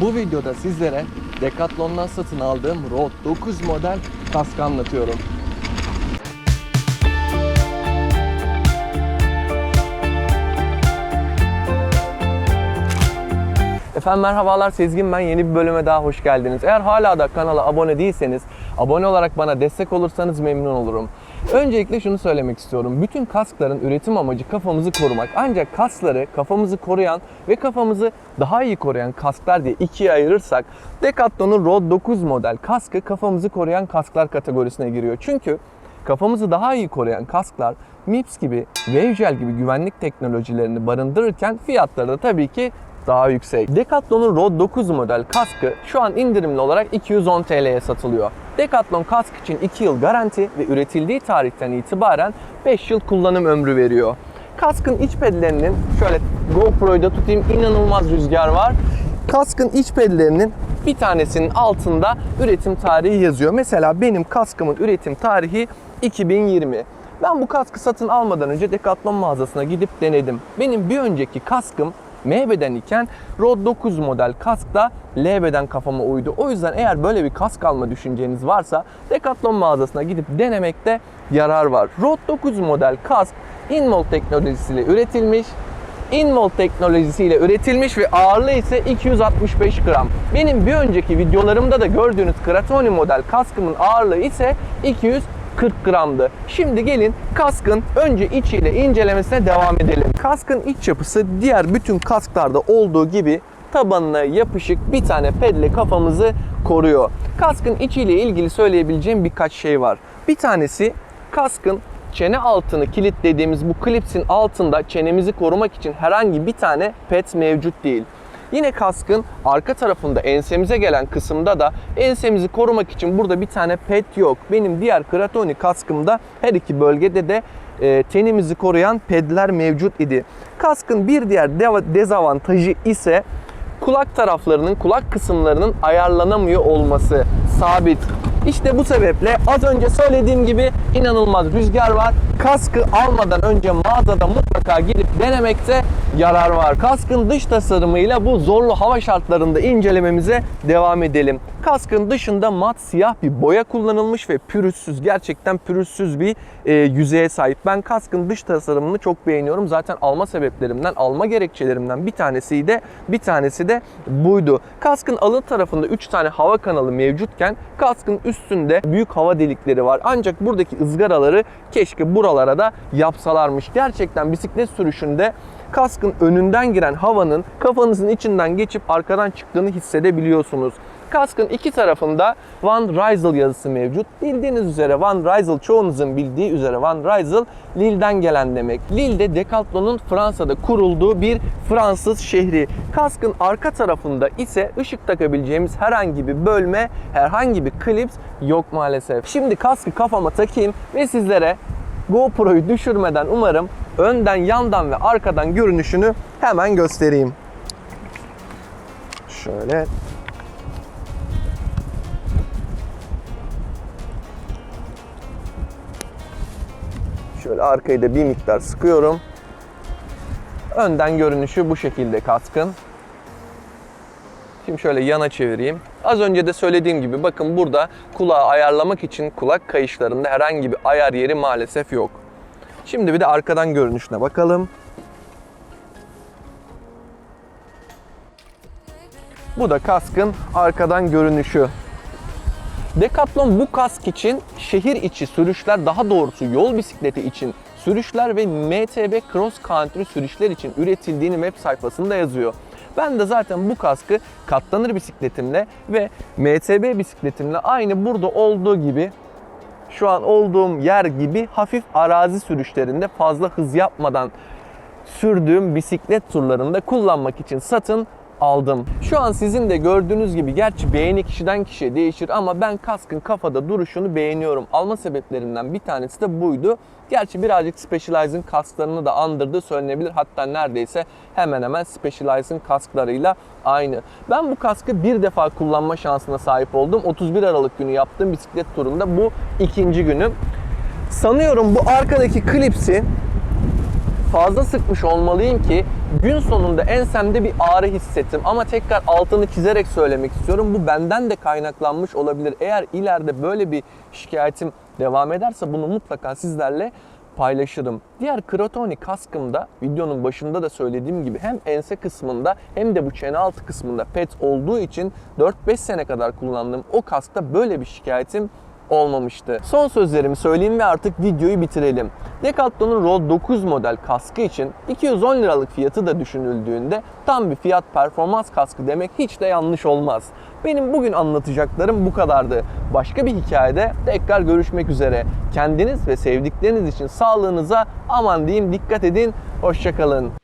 Bu videoda sizlere Decathlon'dan satın aldığım Road 9 model kaskı anlatıyorum. Efendim merhabalar Sezgin ben yeni bir bölüme daha hoş geldiniz. Eğer hala da kanala abone değilseniz abone olarak bana destek olursanız memnun olurum. Öncelikle şunu söylemek istiyorum. Bütün kaskların üretim amacı kafamızı korumak. Ancak kaskları kafamızı koruyan ve kafamızı daha iyi koruyan kasklar diye ikiye ayırırsak Decathlon'un Road 9 model kaskı kafamızı koruyan kasklar kategorisine giriyor. Çünkü kafamızı daha iyi koruyan kasklar MIPS gibi, Wavegel gibi güvenlik teknolojilerini barındırırken fiyatları da tabii ki daha yüksek. Decathlon'un Road 9 model kaskı şu an indirimli olarak 210 TL'ye satılıyor. Decathlon kask için 2 yıl garanti ve üretildiği tarihten itibaren 5 yıl kullanım ömrü veriyor. Kaskın iç pedlerinin şöyle GoPro'yu da tutayım inanılmaz rüzgar var. Kaskın iç pedlerinin bir tanesinin altında üretim tarihi yazıyor. Mesela benim kaskımın üretim tarihi 2020. Ben bu kaskı satın almadan önce Decathlon mağazasına gidip denedim. Benim bir önceki kaskım M beden iken Rode 9 model kask da L beden kafama uydu. O yüzden eğer böyle bir kask alma düşünceniz varsa Decathlon mağazasına gidip denemekte yarar var. Rode 9 model kask InMold teknolojisiyle üretilmiş. InMold teknolojisiyle üretilmiş ve ağırlığı ise 265 gram. Benim bir önceki videolarımda da gördüğünüz Kratoni model kaskımın ağırlığı ise 200 40 gramdı. Şimdi gelin kaskın önce içiyle incelemesine devam edelim. Kaskın iç yapısı diğer bütün kasklarda olduğu gibi tabanına yapışık bir tane pedle kafamızı koruyor. Kaskın içiyle ilgili söyleyebileceğim birkaç şey var. Bir tanesi kaskın çene altını kilitlediğimiz bu klipsin altında çenemizi korumak için herhangi bir tane pet mevcut değil. Yine kaskın arka tarafında ensemize gelen kısımda da ensemizi korumak için burada bir tane pet yok. Benim diğer Kratoni kaskımda her iki bölgede de e, tenimizi koruyan pedler mevcut idi. Kaskın bir diğer dezavantajı ise kulak taraflarının, kulak kısımlarının ayarlanamıyor olması. Sabit. İşte bu sebeple az önce söylediğim gibi inanılmaz rüzgar var. Kaskı almadan önce mağazada mutlaka gidip denemekte yarar var. Kaskın dış tasarımıyla bu zorlu hava şartlarında incelememize devam edelim. Kaskın dışında mat siyah bir boya kullanılmış ve pürüzsüz, gerçekten pürüzsüz bir e, yüzeye sahip. Ben kaskın dış tasarımını çok beğeniyorum. Zaten alma sebeplerimden, alma gerekçelerimden bir tanesi de bir tanesi de buydu. Kaskın alın tarafında 3 tane hava kanalı mevcutken kaskın üstünde büyük hava delikleri var. Ancak buradaki ızgaraları keşke buralara da yapsalarmış. Gerçekten bisiklet sürüşünde kaskın önünden giren havanın kafanızın içinden geçip arkadan çıktığını hissedebiliyorsunuz. Kaskın iki tarafında Van Rysel yazısı mevcut. Bildiğiniz üzere Van Rysel çoğunuzun bildiği üzere Van Rysel Lille'den gelen demek. Lille de Decathlon'un Fransa'da kurulduğu bir Fransız şehri. Kaskın arka tarafında ise ışık takabileceğimiz herhangi bir bölme, herhangi bir klips yok maalesef. Şimdi kaskı kafama takayım ve sizlere GoPro'yu düşürmeden umarım önden, yandan ve arkadan görünüşünü hemen göstereyim. Şöyle Şöyle arkayı da bir miktar sıkıyorum. Önden görünüşü bu şekilde kaskın. Şimdi şöyle yana çevireyim. Az önce de söylediğim gibi bakın burada kulağı ayarlamak için kulak kayışlarında herhangi bir ayar yeri maalesef yok. Şimdi bir de arkadan görünüşüne bakalım. Bu da kaskın arkadan görünüşü. Decathlon bu kask için şehir içi sürüşler, daha doğrusu yol bisikleti için sürüşler ve MTB Cross Country sürüşler için üretildiğini web sayfasında yazıyor. Ben de zaten bu kaskı katlanır bisikletimle ve MTB bisikletimle aynı burada olduğu gibi şu an olduğum yer gibi hafif arazi sürüşlerinde fazla hız yapmadan sürdüğüm bisiklet turlarında kullanmak için satın aldım. Şu an sizin de gördüğünüz gibi gerçi beğeni kişiden kişiye değişir ama ben kaskın kafada duruşunu beğeniyorum. Alma sebeplerimden bir tanesi de buydu. Gerçi birazcık Specialized'in kasklarını da andırdığı söylenebilir. Hatta neredeyse hemen hemen Specialized'in kasklarıyla aynı. Ben bu kaskı bir defa kullanma şansına sahip oldum. 31 Aralık günü yaptığım bisiklet turunda bu ikinci günüm. Sanıyorum bu arkadaki klipsi fazla sıkmış olmalıyım ki gün sonunda ensemde bir ağrı hissettim ama tekrar altını çizerek söylemek istiyorum. Bu benden de kaynaklanmış olabilir. Eğer ileride böyle bir şikayetim devam ederse bunu mutlaka sizlerle paylaşırım. Diğer Krotoni kaskımda videonun başında da söylediğim gibi hem ense kısmında hem de bu çene altı kısmında pet olduğu için 4-5 sene kadar kullandığım o kaskta böyle bir şikayetim olmamıştı. Son sözlerimi söyleyeyim ve artık videoyu bitirelim. Decathlon'un Road 9 model kaskı için 210 liralık fiyatı da düşünüldüğünde tam bir fiyat performans kaskı demek hiç de yanlış olmaz. Benim bugün anlatacaklarım bu kadardı. Başka bir hikayede tekrar görüşmek üzere. Kendiniz ve sevdikleriniz için sağlığınıza aman diyeyim dikkat edin. Hoşçakalın.